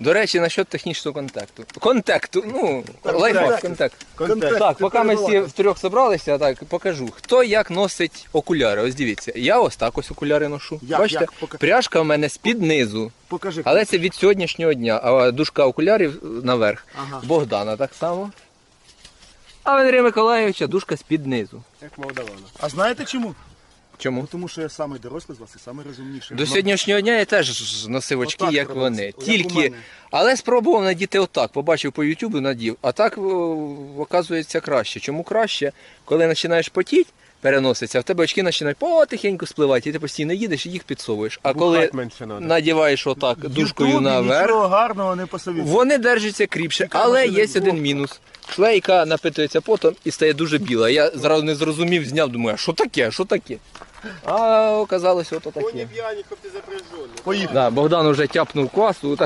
До речі, насчет технічного контакту. Контакту, ну, лайфхак, контакт. Контакт. Так, поки ми всі втрьох зібралися, так покажу, хто як носить окуляри. Ось дивіться, я ось так ось окуляри ношу. Як, Бачите, як? Покажи. пряжка в мене з-під низу. Покажи. Але це від сьогоднішнього дня, а дужка окулярів наверх. Ага. Богдана так само. А Венерія Миколаївича дужка з-під низу. Як Молдавана. А знаєте чому? Чому? Ну, тому що я самий дорослий з вас і самий розумніший. До сьогоднішнього дня я теж носив очки, Отак як робиться, вони. як у Тільки, мене. але спробував надіти отак. Побачив по Ютубу, надів. А так, о, оказується, краще. Чому краще? Коли починаєш потіти, переноситься, в тебе очки починають потихеньку спливати, і ти постійно їдеш і їх підсовуєш. А коли Бухать менше надо. надіваєш отак дужкою наверх, Нічого гарного не вони держаться кріпше. Але є один мінус. Шлейка напитується потом і стає дуже біла. Я зразу не зрозумів, зняв, думаю, а що таке, що таке? А оказалось, ото таке. Поїхали. Да, Богдан вже тяпнув квасу, так